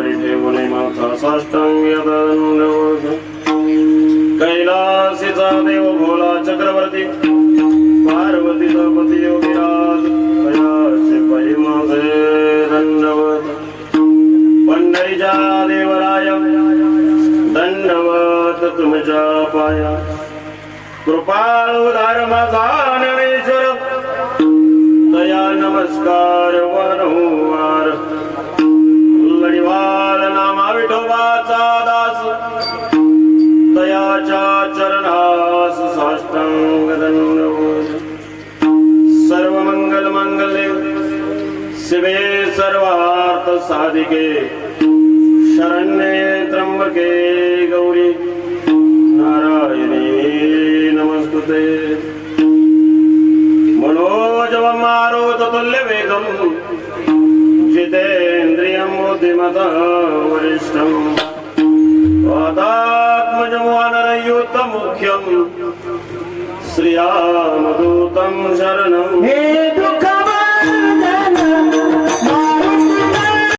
पायावरी ठेवून साष्टांग कैलासीचा देव भोला चक्रवर्ती पार्वतीचा पती योगिराज कयाचे पायी माझे दंडवत पंढरीच्या देवराय दंडवत तुमच्या पाया। कृपाळ धर्माचा माझा नरेश्वर दया नमस्कार वारंवार विठोबाचा दास दयाच्या चरणास साष्टांग सर्व मंगल मंगले शिवे सर्वार्थ साधिके। शरण्ये त्र्यंबके गौरी। नारायणी नमस्तुते। मनोजवं मारुत तुल्य वेगं जितेन्द्रियं बुद्धिमता